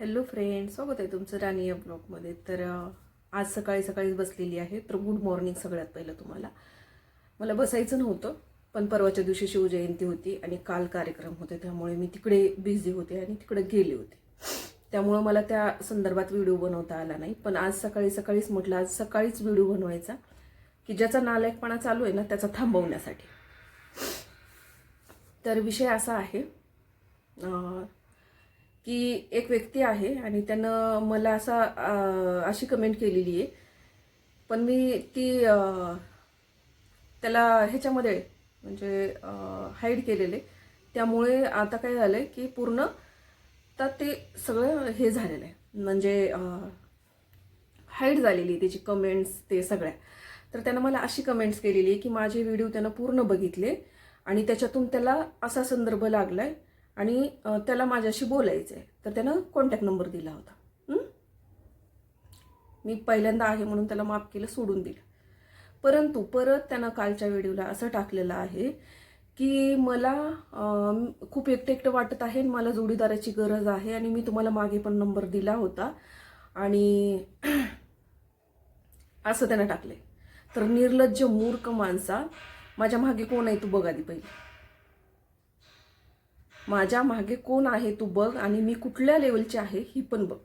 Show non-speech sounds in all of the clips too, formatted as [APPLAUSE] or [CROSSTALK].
Hello friend स्वागत आहे तुमचं राणी या ब्लॉगमध्ये तर आज सकाळी सकाळीच बसलेली आहे तर गुड मॉर्निंग सगळ्यात पहिलं तुम्हाला. मला बसायचं नव्हतं पण परवाच्या दिवशी शिवजयंती होती आणि काल कार्यक्रम होते त्यामुळे मी तिकडे बिझी होते आणि तिकडे गेले होते. त्यामुळं मला त्या संदर्भात व्हिडिओ बनवता आला नाही पण आज सकाळी सकाळीच म्हटलं आज सकाळीच व्हिडिओ बनवायचा की ज्याचा नालायकपणा चालू आहे ना त्याचा थांबवण्यासाठी. तर विषय असा आहे की एक व्यक्ती आहे आणि त्यानं मला असा अशी कमेंट केलेली आहे. पण मी ती त्याला ह्याच्यामध्ये म्हणजे हाईड केलेले त्यामुळे आता काय झालंय की पूर्ण तर ते सगळं हे झालेलं आहे. म्हणजे हाईड झालेली आहे त्याची कमेंट्स ते सगळ्या. तर त्यानं मला अशी कमेंट्स केलेली आहे की माझे व्हिडिओ त्यानं पूर्ण बघितले आणि त्याच्यातून त्याला असा संदर्भ लागला आहे आणि त्याला माझ्याशी बोलायचं आहे तर त्यानं कॉन्टॅक्ट नंबर दिला होता. मी पहिल्यांदा आहे म्हणून त्याला माफ केलं सोडून दिलं. परंतु परत त्यानं कालच्या व्हिडिओला असं टाकलेलं आहे की मला खूप एकटं एकटं वाटत आहे आणि मला जोडीदाराची गरज आहे आणि मी तुम्हाला मागे पण नंबर दिला होता. आणि [CLEARS THROAT] असं त्यानं टाकलंय. तर निर्लज्ज मूर्ख माणसा माझ्या मागे कोण आहे तू बघा दी पहिले. माझ्या मागे कोण आहे तू बघ आणि मी कुठल्या लेवलची आहे ही पण बघ.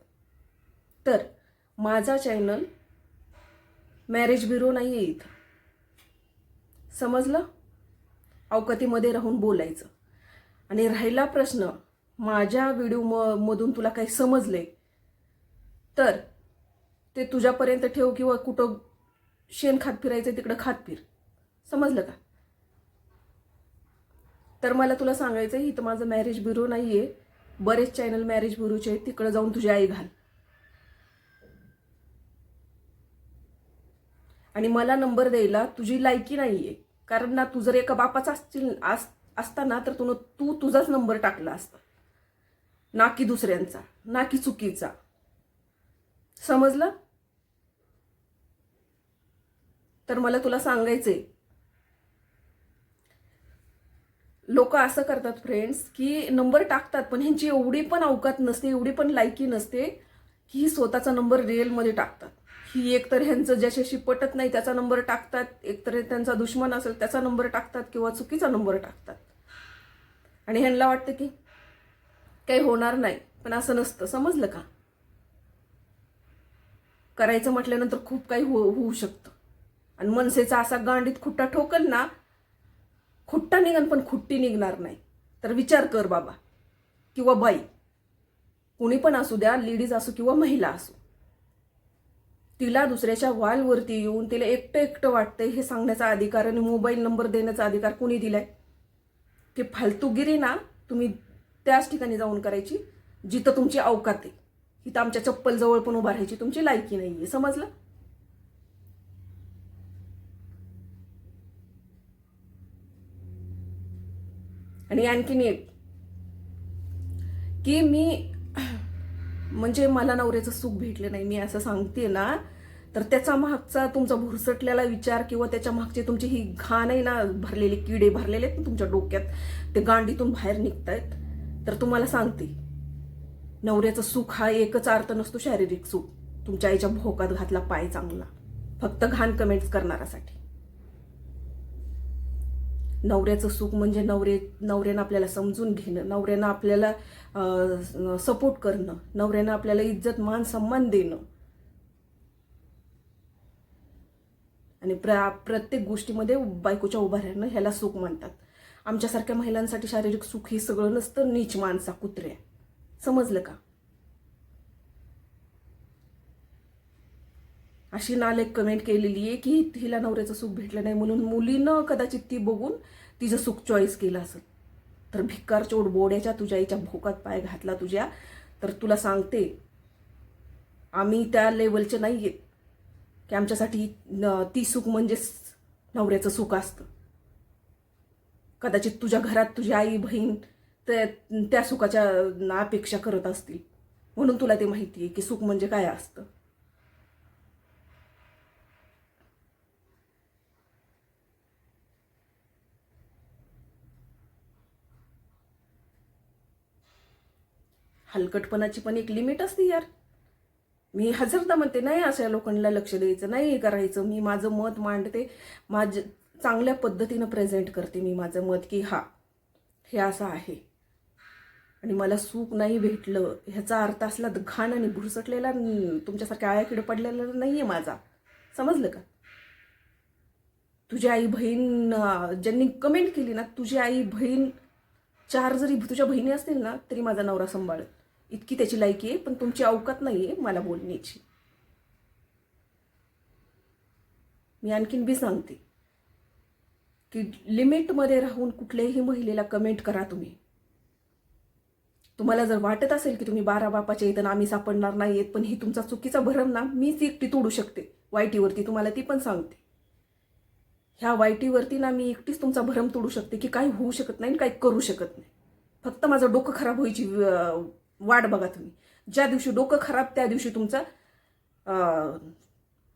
तर माझा चॅनल मॅरेज ब्युरो नाही आहे इथं. समजलं? अवकातीमध्ये राहून बोलायचं. आणि राहिला प्रश्न माझ्या व्हिडिओ म मधून तुला काही समजले तर ते तुझ्यापर्यंत ठेव किंवा कुठं शेण खात फिरायचं तिकडं खात फिर. समजलं का? तर मला तुला सांगायचं इथं माझं मॅरेज ब्युरो नाही आहे बरेच चॅनल मॅरेज ब्युरोचे आहेत. तिकडं जाऊन तुझी आई घाल. आणि मला नंबर द्यायला तुझी लायकी नाहीये. कारण ना तू जर एका बापाचा असतील अस- तर तू तू तुझाच नंबर टाकला असता. ना की दुसऱ्यांचा ना की चुकीचा. समजलं? तर मला तुला सांगायचंय लोक असं करतात फ्रेंड्स की नंबर टाकतात पण ह्यांची एवढी पण अवकात नसते एवढी पण लायकी नसते की ही स्वतःचा नंबर रिअलमध्ये टाकतात. ही एकतर ह्यांचं ज्याच्याशी पटत नाही त्याचा नंबर टाकतात. एकतर त्यांचा दुश्मन असेल त्याचा नंबर टाकतात किंवा चुकीचा नंबर टाकतात. आणि ह्यांना वाटतं की काही होणार नाही पण असं नसतं. समजलं का? करायचं म्हटल्यानंतर खूप काही हो होऊ शकतं. आणि मनसेचा असा गांडीत खुट्टा ठोकल ना खुट्टा निघन पण खुट्टी निघणार नाही. तर विचार कर बाबा. किंवा बाई. कुणी पण असू द्या लेडीज असो किंवा महिला असो. तिला दुसऱ्याच्या वालवरती येऊन तिला एकटं एकटं वाटतंय हे सांगण्याचा अधिकार आणि मोबाईल नंबर देण्याचा अधिकार कुणी दिलाय? ते फालतूगिरी ना तुम्ही त्याच ठिकाणी जाऊन करायची जिथं तुमची अवकात आहे. इथं आमच्या चप्पल जवळ पण उभा राहायची तुमची लायकी नाही आहे समजलं? आणि आणखीन एक की मी म्हणजे मला नवऱ्याचं सुख भेटलं नाही. मी असं सांगते ना तर त्याचा मागचा तुमचा भुरसटलेला विचार किंवा त्याच्या मागची तुमची ही घाण आहे ना भरलेले किडे भरलेले आहेत ना तुमच्या डोक्यात ते गांडीतून बाहेर निघतायत. तर तुम्हाला सांगते नवऱ्याचं सुख हा एकच अर्थ नसतो शारीरिक सुख. तुमच्या आईच्या भोकात घातला पाय चांगला. फक्त घाण कमेंट्स करणाऱ्यासाठी. नवऱ्याचं सुख म्हणजे नवरे नवऱ्यानं आपल्याला समजून घेणं नवऱ्यानं आपल्याला सपोर्ट करणं नवऱ्यानं आपल्याला इज्जत मान सन्मान देणं. आणि प्र प्रत्येक गोष्टीमध्ये बायकोच्या उभा राहणं ह्याला सुख मानतात आमच्यासारख्या महिलांसाठी शारीरिक सुख हे सगळं नसतं नीच माणसा कुत्र्या समजलं का? अशी नाल एक कमेंट केलेली आहे की तिला नवऱ्याचं सुख भेटलं नाही म्हणून मुलीनं कदाचित ती बघून तिचं सुख चॉईस केलं असेल. तर भिक्कार चोड बोड्याच्या तुझ्या आईच्या भोकात पाय घातला तुझ्या. तर तुला सांगते आम्ही त्या लेवलचे नाही आहेत की आमच्यासाठी ती सुख म्हणजेच नवऱ्याचं सुख असतं. कदाचित तुझ्या घरात तुझी आई बहीण त्या त्या सुखाच्या अपेक्षा करत असतील. म्हणून तुला ते माहिती आहे की सुख म्हणजे काय असतं. हलकटपणाची पण एक लिमिट असते यार. मी हजरदा म्हणते नाही अशा लोकांना लक्ष द्यायचं नाही हे करायचं. मी माझं मत मांडते. माझ चांगल्या पद्धतीनं प्रेझेंट करते मी माझं मत की हा हे असं आहे. आणि मला सुख नाही भेटलं. ह्याचा अर्थ असला घाण आणि भुरसटलेला तुमच्यासारख्या आळ्याकडे पडलेला नाही आहे माझा. समजलं का? तुझी आई बहीण ज्यांनी कमेंट केली ना तुझी आई बहीण चार जरी तुझ्या बहिणी असतील ना तरी माझा नवरा सांभाळत इतकी त्याची लायकी आहे पण तुमची अवकात नाही आहे मला बोलण्याची. मी आणखीन बी सांगते की लिमिटमध्ये राहून कुठल्याही महिलेला कमेंट करा तुम्ही. तुम्हाला जर वाटत असेल की तुम्ही बारा बापाच्या इथं आम्ही सापडणार नाही आहेत पण ही तुमचा चुकीचा भरम ना मीच एकटी तोडू शकते. वाईटीवरती तुम्हाला ती पण सांगते. ह्या वाईटीवरती ना मी एकटीच तुमचा भरम तोडू शकते की काही होऊ शकत नाही आणि काही करू शकत नाही. फक्त माझं डोकं खराब व्हायची वाट बघा तुम्ही. ज्या दिवशी डोकं खराब त्या दिवशी तुमचा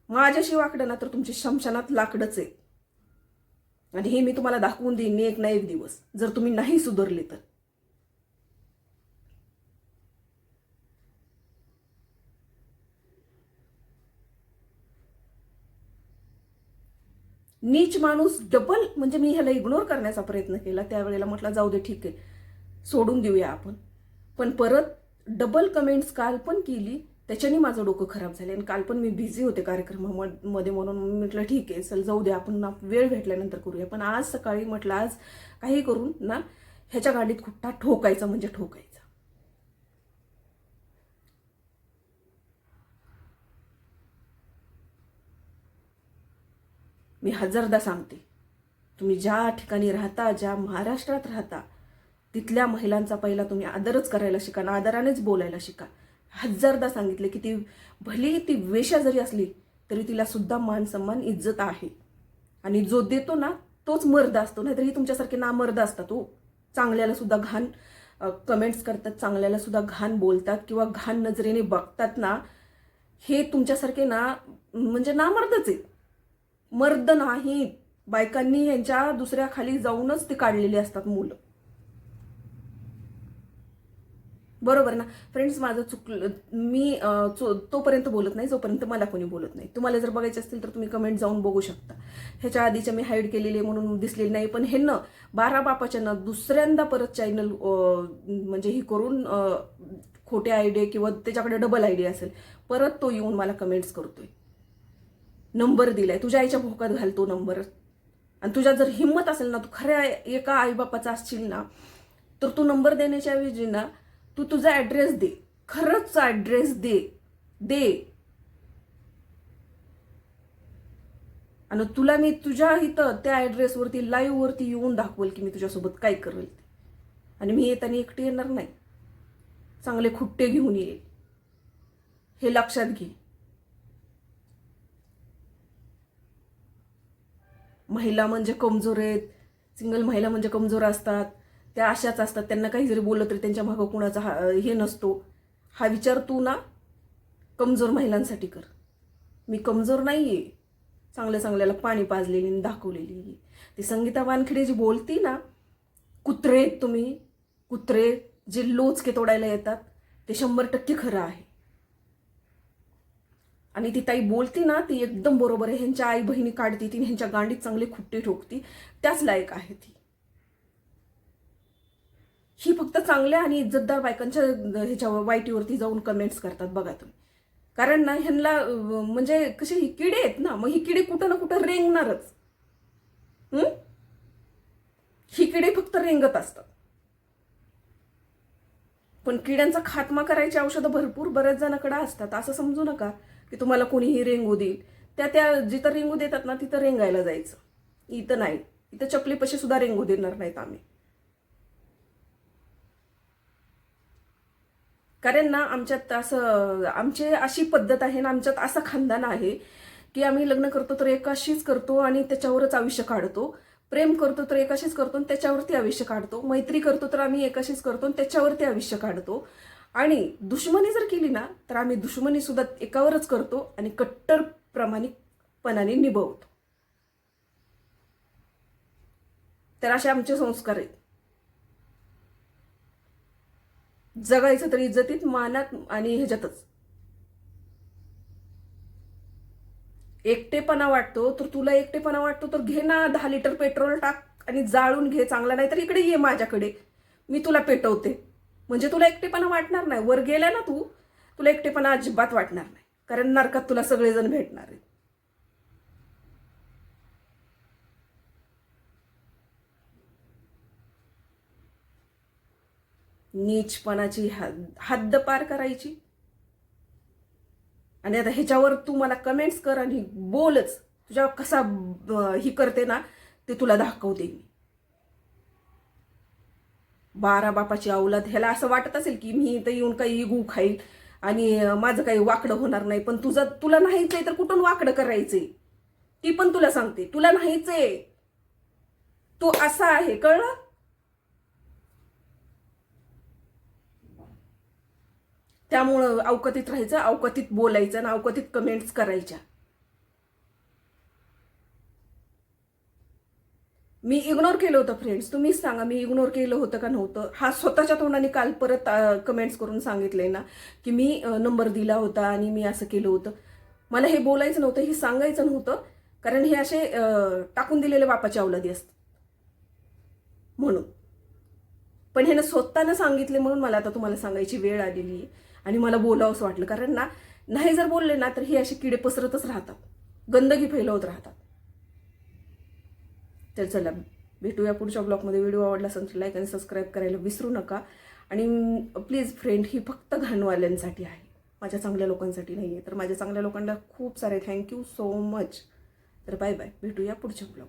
माझ्याशी वाकडं ना तर तुमची शमशानात लाकडच आहे. आणि हे मी तुम्हाला दाखवून देईन एक ना एक दिवस. जर तुम्ही नाही सुधारले तर. नीच माणूस डबल म्हणजे मी ह्याला इग्नोर करण्याचा प्रयत्न केला. त्यावेळेला म्हटलं जाऊ दे ठीक आहे. सोडून देऊया आपण. पण परत डबल कमेंट्स काल पण केली त्याच्याने माझं डोकं खराब झाले आणि काल पण मी बिझी होते कार्यक्रमामध्ये म्हणून म्हटलं ठीक आहे चल जाऊ दे आपण ना वेळ भेटल्यानंतर करूया. पण आज सकाळी म्हटलं आज काही करून ना ह्याच्या गाडीत खुट्टा ठोकायचा म्हणजे ठोकायचा. मी हजारदा सांगते तुम्ही ज्या ठिकाणी राहता ज्या महाराष्ट्रात राहता तिथल्या महिलांचा पहिला तुम्ही आदरच करायला शिका ना आदरानेच बोलायला शिका. हजारदा सांगितले की ती भले ती वेशा जरी असली तरी तिला सुद्धा मान सन्मान इज्जत आहे. आणि जो देतो ना तोच मर्द असतो. नाहीतर ही तुमच्यासारखे नामर्द असतात हो. चांगल्याला सुद्धा घाण कमेंट्स करतात चांगल्याला सुद्धा घाण बोलतात किंवा घाण नजरेने बघतात ना हे तुमच्यासारखे ना म्हणजे नामर्दच आहेत. मर्द नाही बायकांनी यांच्या दुसऱ्या खाली जाऊनच ते काढलेले असतात मुलं. बरोबर ना? फ्रेंड्स माझं चुकलं मी चो- तोपर्यंत बोलत नाही जोपर्यंत मला कोणी बोलत नाही. तुम्हाला जर बघायचे असतील तर तुम्ही कमेंट जाऊन बघू शकता. ह्याच्या आधीच्या मी हाईड केलेले म्हणून दिसलेली नाही पण हे न बारा बापाच्या न दुसऱ्यांदा परत चॅनल म्हणजे ही करून खोटे आयडिया किंवा त्याच्याकडे डबल आयडिया असेल परत तो येऊन मला कमेंट्स करतोय. नंबर दिलाय. तुझ्या आईच्या भोकात घाल तो नंबर आणि तुझ्या जर हिंमत असेल ना तू खऱ्या एका आईबापाचा असशील ना तर तू नंबर देण्याच्या ऐवजी ना तू तुझा ऍड्रेस दे. खरंच ऍड्रेस दे. दे. आणि तुला मी तुझ्या इथं त्या ॲड्रेसवरती लाईव्हवरती येऊन दाखवेल की मी तुझ्यासोबत काय करेल ते. आणि मी येताना एकटी येणार नाही. चांगले खुट्टे घेऊन येईल हे लक्षात घे. महिला म्हणजे कमजोर आहेत. सिंगल महिला म्हणजे कमजोर असतात. त्या अशाच असतात. त्यांना काही जरी बोललं तरी त्यांच्या मागं कुणाचा हा हे नसतो. हा विचार तू ना कमजोर महिलांसाठी कर. मी कमजोर नाही आहे चांगल्या चांगल्याला पाणी पाजलेली आणि दाखवलेली आहे. ती संगीता वानखेडे जी बोलती ना कुत्रे तुम्ही. कुत्रे जे लोचके तोडायला येतात ते शंभर टक्के खरं आहे. आणि ती ताई बोलती ना ती एकदम बरोबर आहे. ह्यांच्या आई बहिणी काढती ती ह्यांच्या गांडीत चांगले खुट्टे ठोकती. त्याच लायक आहे ती. ही फक्त चांगल्या आणि इज्जतदार बायकांच्या ह्याच्यावर वाईटीवरती जाऊन कमेंट्स करतात बघा तुम्ही. कारण ना ह्यांना म्हणजे कसे ही किडे आहेत ना मग ही किडे कुठं ना कुठं रेंगणारच. ही? किडे फक्त रेंगत असतात. पण किड्यांचा खात्मा करायची औषधं भरपूर बऱ्याच जणांकडे असतात. असं समजू नका की तुम्हाला कोणीही रेंगू देईल. त्या त्या जिथं रेंगू देतात ना तिथं रेंगायला जायचं. इथं नाही. इथं चपलीपशी सुद्धा रेंगू देणार नाहीत आम्ही. कारण ना आमच्यात असं आमची अशी पद्धत आहे ना आमच्यात असा खानदान आहे की आम्ही लग्न करतो तर एकाशीच करतो आणि त्याच्यावरच आयुष्य काढतो. प्रेम करतो तर एकाशीच करतो आणि त्याच्यावरती आयुष्य काढतो. मैत्री करतो तर आम्ही एकाशीच करतो आणि त्याच्यावरती आयुष्य काढतो. आणि दुश्मनी जर केली ना तर आम्ही दुश्मनी सुद्धा एकावरच करतो आणि कट्टर प्रामाणिकपणाने निभवतो. तर असे आमचे संस्कार आहेत. जगायचं तर इज्जतीत मानात आणि ह्याच्यातच. एकटेपणा वाटतो तर तुला एकटेपणा वाटतो तर घे ना दहा लिटर पेट्रोल टाक आणि जाळून घे चांगला नाही तर इकडे ये माझ्याकडे. मी तुला पेटवते. म्हणजे तुला एकटेपणा वाटणार नाही. वर गेला ना तू तुला एकटेपणा अजिबात वाटणार नाही. कारण नरकात तुला सगळेजण भेटणार आहेत. नीचपणाची हद हद्द पार करायची. आणि आता ह्याच्यावर तू मला कमेंट्स कर आणि बोलच. तुझ्या कसा ही करते ना ते तुला दाखवते मी. बारा बापाची औलाद ह्याला असं वाटत असेल की मी इथं येऊन काही इगू खाईल आणि माझं काही वाकडं होणार नाही. पण तुझं तुला नाहीच आहे तर कुठून वाकडं करायचंय? ती पण तुला सांगते. तुला नाहीच आहे. तू असा आहे कळलं? त्यामुळं अवकतीत राहायचं अवकतीत बोलायचं आणि अवकतीत कमेंट्स करायच्या. मी इग्नोर केलं होतं फ्रेंड्स तुम्हीच सांगा मी इग्नोर केलं होतं का नव्हतं? हा स्वतःच्या तोंडाने काल परत कमेंट्स करून सांगितलंय ना की मी नंबर दिला होता आणि मी असं केलं होतं. मला हे बोलायचं नव्हतं हे सांगायचं नव्हतं कारण हे असे टाकून दिलेले बापाच्या अवलादी असतात. म्हणून. पण ह्यानं स्वतःनं सांगितले म्हणून मला आता तुम्हाला सांगायची वेळ आलेली आहे. आणि मला बोलावंसं वाटलं. कारण ना नाही जर बोलले ना तर हे असे किडे पसरतच राहतात. गंदगी फैलवत राहतात. तर चला भेटूया पुढच्या ब्लॉगमध्ये. व्हिडिओ आवडला असेल तर लाईक आणि सबस्क्राईब करायला विसरू नका. आणि प्लीज फ्रेंड ही फक्त घाणवाल्यांसाठी आहे. माझ्या चांगल्या लोकांसाठी नाही आहे तर माझ्या चांगल्या लोकांना खूप सारे थँक्यू सो मच तर बाय बाय भेटूया पुढच्या ब्लॉग